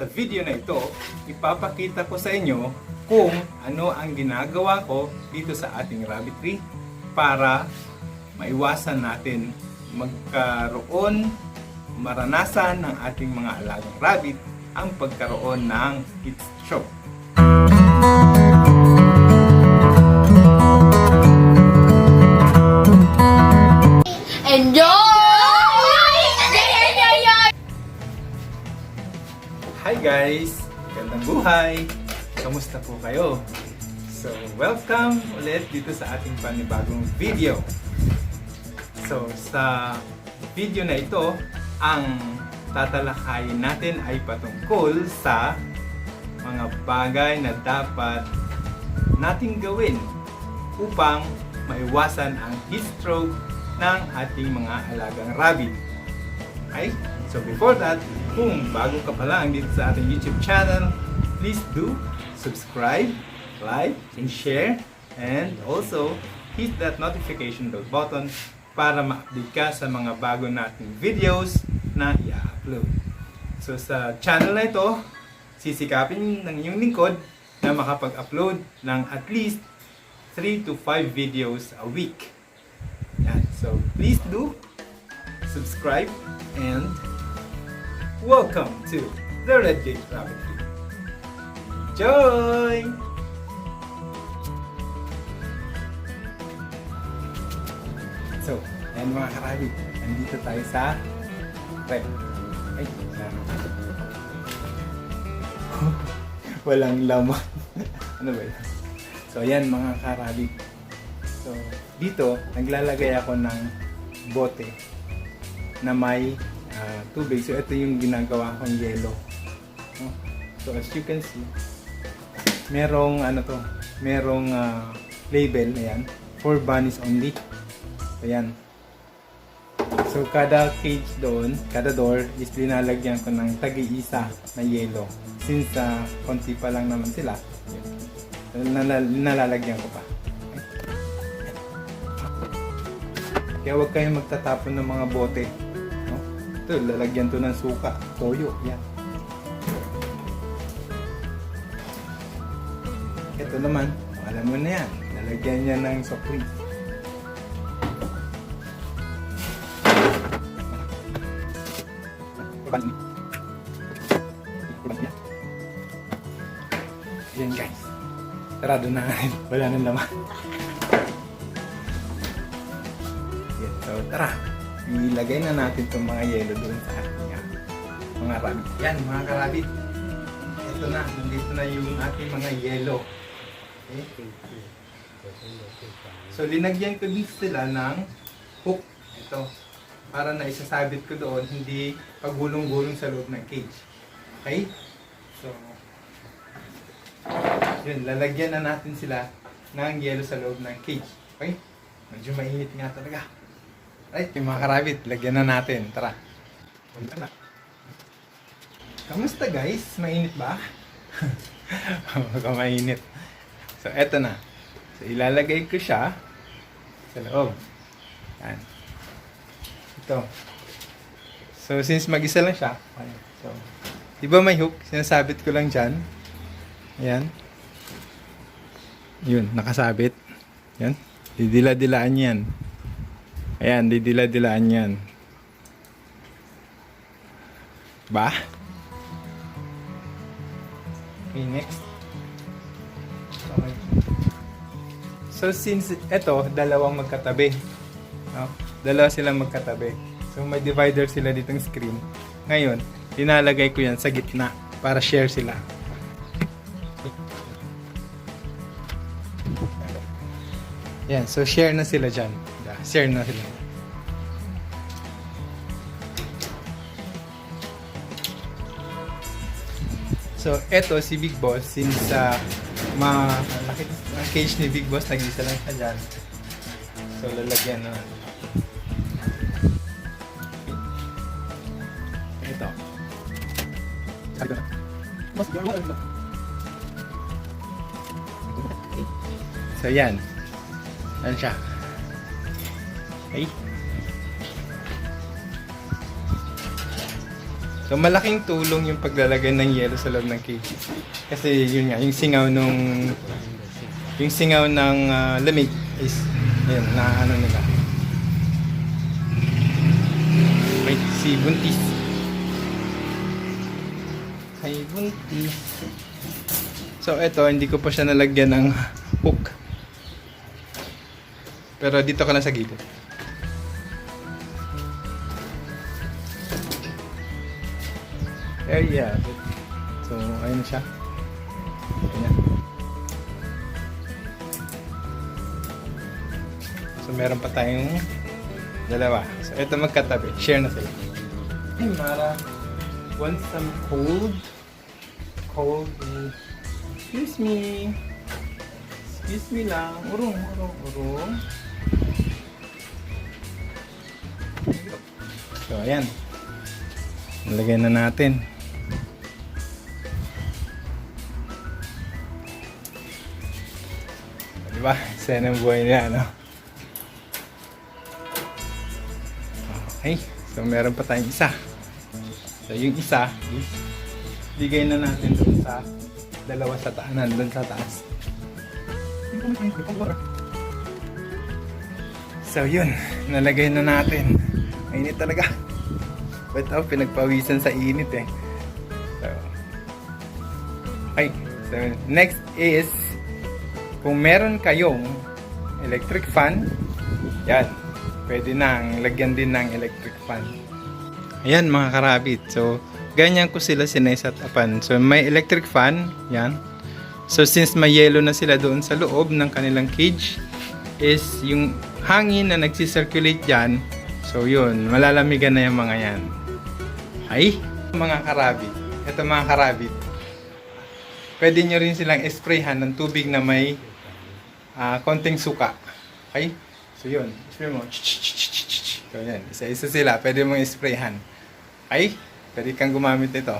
Sa video na ito, ipapakita ko sa inyo kung ano ang ginagawa ko dito sa ating rabbitry para maiwasan natin magkaroon, maranasan ng ating mga alagang rabbit ang pagkaroon ng heat stroke. Kamusta po kayo? So, welcome ulit dito sa ating panibagong video. So, sa video na ito, ang tatalakayin natin ay patungkol sa mga bagay na dapat nating gawin upang maiwasan ang heat stroke ng ating mga alagang rabbit. Okay? So before that, kung bago ka pa lang dito sa ating YouTube channel, please do subscribe, like, and share, and also hit that notification bell button para ma-update ka sa mga bago nating videos na i-upload. So sa channel na ito, sisikapin ng inyong lingkod na makapag-upload ng at least 3 to 5 videos a week. Yan. So please do subscribe and welcome to the Red Gate Rabbit Tree. Enjoy! So, yan mga karabit. Nandito tayo sa Red. Ay, sa- Walang laman. ano ba yun? So, yan mga karabit. So, dito, naglalagay ako ng bote na may ah, tubig. So, ito yung ginagawa kong yelo. No? So, as you can see, merong ano to, merong ah, label, ayan, for bunnies only. Ayan. So, kada cage doon, kada door, is linalagyan ko ng tagi-isa na yelo. Since ah, konti pa lang naman sila. Nalal- nalalagyan ko pa. Kaya huwag kayong magtatapon ng mga bote. No? Ito, lalagyan to ng suka, toyo, yan. Ito naman, alam mo na yan, lalagyan niya ng drink. Yan guys. Sarado na rin. Wala nang laman. Yan. So, tara. Ilagay na natin itong mga yelo doon sa ating mga rabbit. Yan, mga karabit. Ito na. Nandito na yung ating mga yelo. So, linagyan ko din sila ng hook. Ito. Para na isasabit ko doon, hindi paggulong-gulong sa loob ng cage. Okay? So, yun, lalagyan na natin sila ng yelo sa loob ng cage. Okay? Medyo mainit nga talaga. Right, yung mga karabit, lagyan na natin. Tara. Punta na. Kamusta guys? Mainit ba? Baka mainit. So, eto na. So, ilalagay ko siya sa loob. Yan. Ito. So, since mag-isa lang siya, so, di ba may hook? Sinasabit ko lang dyan. Ayan. Yun, nakasabit. Yan. Didila-dilaan yan. Ayan, didila-dilaan yan. Ba? Okay, next. So, since ito, dalawang magkatabi. No? Dalawa silang magkatabi. So, may divider sila ditong screen. Ngayon, dinalagay ko yan sa gitna para share sila. Yan, so share na sila dyan. Share na sila. So, eto si Big Boss, since uh, ma malaki ang cage ni Big Boss, nag-isa lang siya dyan. So, lalagyan na. Ito. So, yan. Ano siya? Okay. So malaking tulong yung paglalagay ng yelo sa loob ng cage. Kasi yun nga, yung singaw nung yung singaw ng ah, lamig is yun, na ano nila. Wait, si Buntis. Hi, Buntis. So eto, hindi ko pa siya nalagyan ng hook. Pero dito ka lang sa gilid. Have it. So, ayun na siya. Ayan. So, meron pa tayong dalawa. So, ito magkatabi. Share na sila. Hey, Mara. Want some cold? Cold. Excuse me. Excuse me lang. Urong, urong, urong. So, ayan. Nalagay na natin. Di ba? Isa ng buhay nila, no? Okay. So, meron pa tayong isa. So, yung isa, is bigay na natin doon sa dalawa sa taanan, doon sa taas. So, yun. Nalagay na natin. Mainit talaga. But oh, pinagpawisan sa init eh. So, okay. So, next is, kung meron kayong electric fan, yan, pwede nang lagyan din ng electric fan. Ayan mga karabit. So, ganyan ko sila sineset upan. So, may electric fan, yan. So, since may yellow na sila doon sa loob ng kanilang cage, is yung hangin na nagsisirculate dyan, so yun, malalamigan na yung mga yan. Ay, mga karabit. Ito mga karabit. Pwede nyo rin silang sprayhan ng tubig na may ah, konting suka. Okay? So yun, spray mo. So yan, isa-isa sila. Pwede mong sprayhan. Okay? Pwede kang gumamit ito.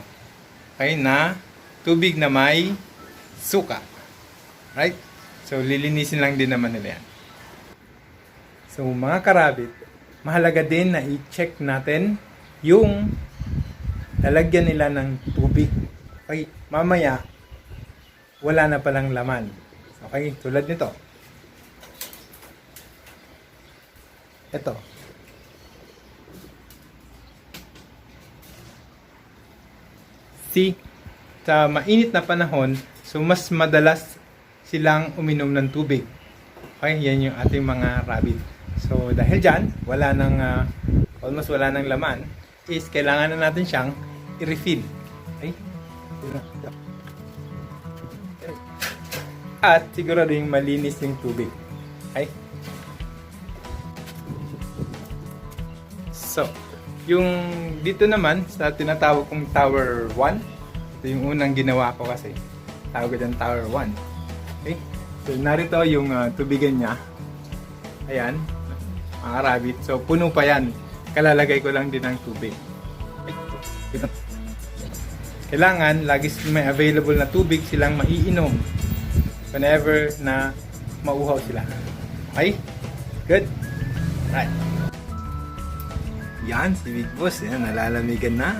Okay, na tubig na may suka. Right? So lilinisin lang din naman nila yan. So mga karabit, mahalaga din na i-check natin yung lalagyan nila ng tubig. Okay, mamaya wala na palang laman. Okay, tulad nito. Ito. See, sa mainit na panahon, so mas madalas silang uminom ng tubig. Okay, yan yung ating mga rabbit. So, dahil dyan, wala nang, ah, almost wala nang laman, is kailangan na natin siyang i-refill. Okay? At siguro rin malinis yung tubig. Okay? So, yung dito naman sa tinatawag kong Tower 1, ito yung unang ginawa ko kasi. Tawag ko Tower 1. Okay? So, narito yung ah, tubigan niya. Ayan, mga rabbit. So, puno pa yan. Kalalagay ko lang din ng tubig. Ay. Kailangan, lagi may available na tubig silang maiinom whenever na mauhaw sila. Okay? Good? Right. Yan, si Big Boss. Yan, nalalamigan na.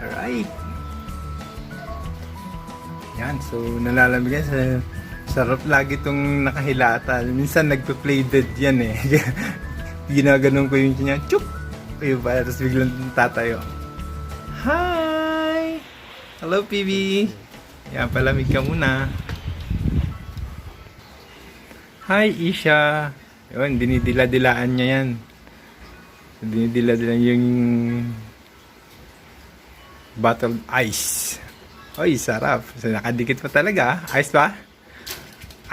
Alright. Yan, so nalalamigan sa sarap lagi tong nakahilata. Minsan nagpe-play dead yan eh. Ginaganon ko yung niya. Chup! Ayun pa, tapos biglang tatayo. Hi! Hello, PB! Yan, palamig ka muna. Hi, Isha! Yun, dinidila-dilaan niya yan. Dinidila-dilaan yung bottled ice. Oy, sarap. Nakadikit pa talaga. Ice ba?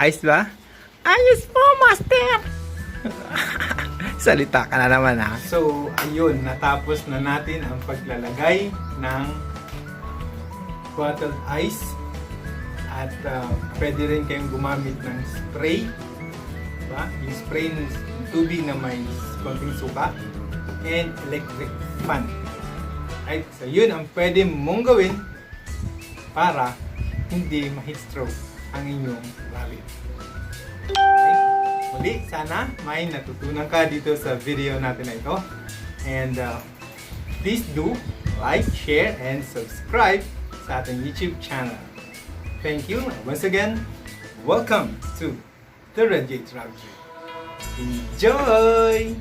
Ice ba? Ayos po, master! Salita ka na naman ha. So, ayun, natapos na natin ang paglalagay ng bottled ice. At uh, pwede rin kayong gumamit ng spray. Diba? Yung spray ng tubig na may konting suka. And electric fan. Right? So, yun ang pwede mong gawin para hindi ma-heat stroke ang inyong rabbit. Okay? Muli, sana may natutunan ka dito sa video natin na ito. And uh, please do like, share, and subscribe sa ating YouTube channel. Thank you. Once again, welcome to the Red Gate Travel. Enjoy!